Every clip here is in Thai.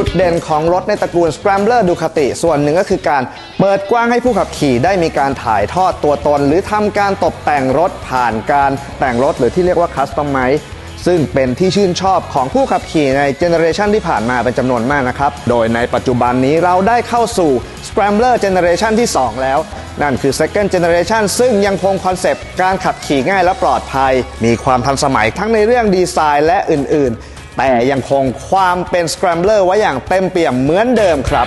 จุดเด่นของรถในตระกูล Scrambler Ducati ส่วนหนึ่งก็คือการเปิดกว้างให้ผู้ขับขี่ได้มีการถ่ายทอดตัวตน หรือทำการตกแต่งรถผ่านการแต่งรถหรือที่เรียกว่า Customize ซึ่งเป็นที่ชื่นชอบของผู้ขับขี่ในเจเนอเรชันที่ผ่านมาเป็นจำนวนมากนะครับ โดยในปัจจุบันนี้เราได้เข้าสู่ Scrambler Generation ที่ 2 แล้ว นั่นคือ Second Generation ซึ่งยังคงคอนเซปต์การขับขี่ง่ายและปลอดภัย มีความทันสมัยทั้งในเรื่องดีไซน์และอื่น ๆ แต่ยังคงความเป็น Scrambler ไว้อย่างเต็มเปี่ยมเหมือนเดิมครับ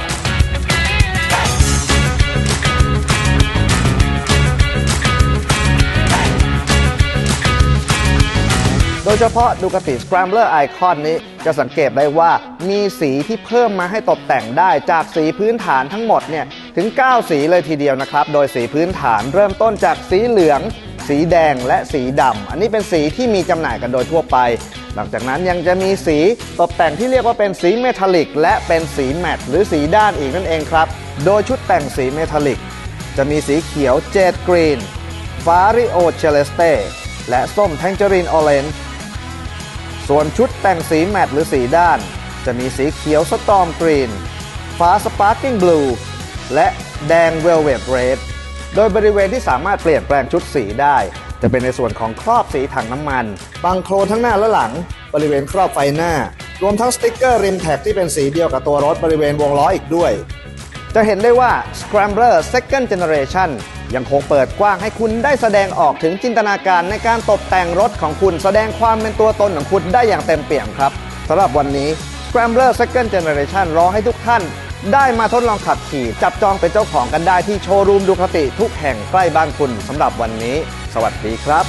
โดยเฉพาะ Ducati Scrambler Icon นี้จะสังเกตได้ว่ามีสีที่เพิ่มมาให้ตกแต่งได้จากสีพื้นฐานทั้งหมดเนี่ยถึง 9 สีเลยทีเดียวนะครับ โดยสีพื้นฐานเริ่มต้นจากสีเหลือง สีแดงและสีดำอันนี้เป็นสีที่มีจำหน่ายกันโดยทั่วไป หลังจากนั้นยังจะมีสีตกแต่งที่เรียกว่าเป็นสีเมทัลลิก และเป็นสีแมตต์หรือสีด้านอีกนั่นเองครับ โดยชุดแต่งสีเมทัลลิก จะมีสีเขียวเจดกรีนฟาริโอเชเลสเตและส้มแทงเจอรินออเรนจ์ส่วนชุดแต่งสีแมตต์หรือสีด้าน จะมีสีเขียวสตอมกรีนฟ้าสปาร์กิ้งบลูและแดงเวลเวตเรด โดยบริเวณที่สามารถเปลี่ยนแปลงชุดสีได้ จะเป็นในส่วนของครอบสีถังน้ำมัน บังโครนทั้งหน้าและหลัง บริเวณครอบไฟหน้า รวมทั้งสติ๊กเกอร์ริมแท็กที่เป็นสีเดียวกับตัวรถบริเวณวงล้ออีกด้วย จะเห็นได้ว่า Scrambler Second Generation ยังคงเปิดกว้างให้คุณได้แสดงออกถึงจินตนาการในการตกแต่งรถของคุณแสดงความเป็นตัวตนของคุณได้อย่างเต็มเปี่ยมครับสำหรับวันนี้ Scrambler Second Generation รอให้ทุกท่าน ได้มาทดลองขับขี่ จับจองเป็นเจ้าของกันได้ที่โชว์รูมดูคติทุกแห่งใกล้บ้านคุณสำหรับวันนี้ สวัสดีครับ